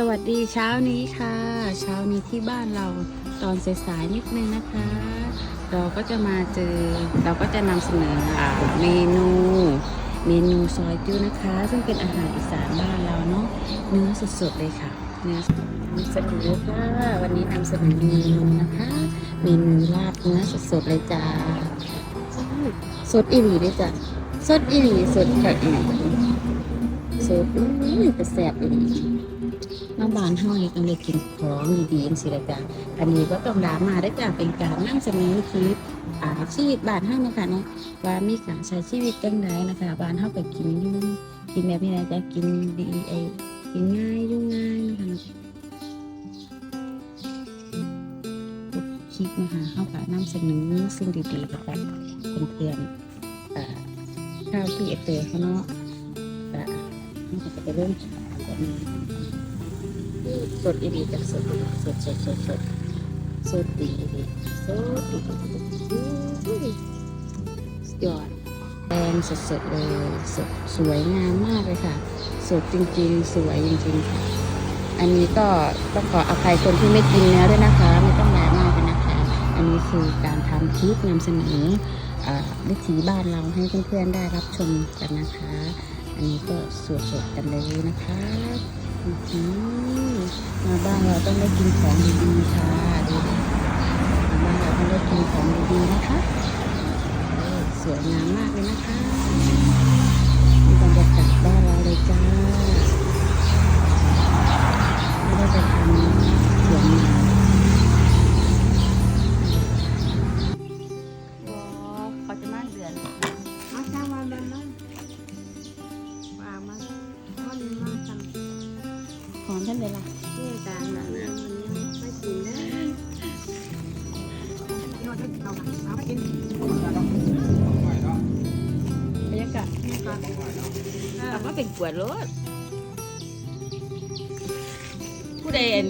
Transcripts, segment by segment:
สวัสดีเช้านี้ค่ะ เช้านี้ที่บ้านเราตอนสายๆนิดนึงนะคะ เราก็จะมาเจอเราก็จะนำเสนอเมนูเมนูซอยจุนะคะ ซึ่งเป็นอาหารอีสานบ้านเราเนาะเนื้อสดๆเลยค่ะ เนื้อนำเสนอค่ะวันนี้นำเสนอเมนูนะคะ เมนูลาบเนื้อสดๆเลยจ้าสดอีหลีเลยจ้ะสดอีหลีสดจากอีหลีสดอุ้ยแต่แสบอีหลี มาบ้านเฮานี่ต้องได้กินของดีๆจังซี่ละจ้ะอันนี้ก็ต้องดรามาได้จ้ะเป็นการนำเสนอชีวิอาชีวิตบ้านเฮานะคะเนาะว่ามีการใช้ชีวิตจังไดนะคะบ้านเฮาก็กินยู่งกินแบบนี้นะจ๊ะกินดีไอกินง่ายยู่งง่ายนะคะเนาะคลิปนะคะเฮาก็นำเสนอสิ่งดีๆกับเพื่อนๆอ่าข้าวที่เอเตอเขาเนาะเฮาจะไปเริ่มแบบนี้ สดอีดีจากสดสดสดสดสดสดดีอีดีสดดียอดแดงสดสดเลยสดสวยงามมากเลยค่ะ สดจริงๆ สวยจริงๆค่ะ อันนี้ก็ต้องขออภัยคนที่ไม่กินเนื้อด้วยนะคะ ไม่ต้องแรงมากเลยนะคะ อันนี้คือการทำคลิปนำเสนอวิถีบ้านเราให้เพื่อนๆได้รับชมกันนะคะ อันนี้ก็สวดๆกันเลยนะคะอือานเราต้องได้กินของดีๆค่ะดูดิมาบ้านเราต้องได้กินของดีๆนะคะเสวยงามมากเลยนะคะ องท่านเลยล่ะำที่อาจารย์นะนะวันนี้ไม่กินนะโยนให้เอามาเอาไปกินบรรยากาศนี่ก่อนแต่ว่าเป็นกวดรถผู้ใดเอ็น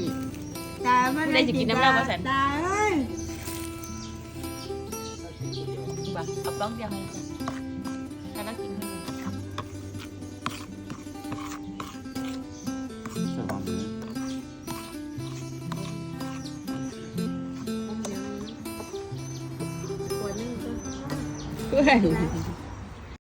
จ่ายไม่ได้ผู้ใดจะกินน้ำเหล้าบ่สันจ่ายเอ้ยบ่เอากล้องเดียวให้จ้ะ 对。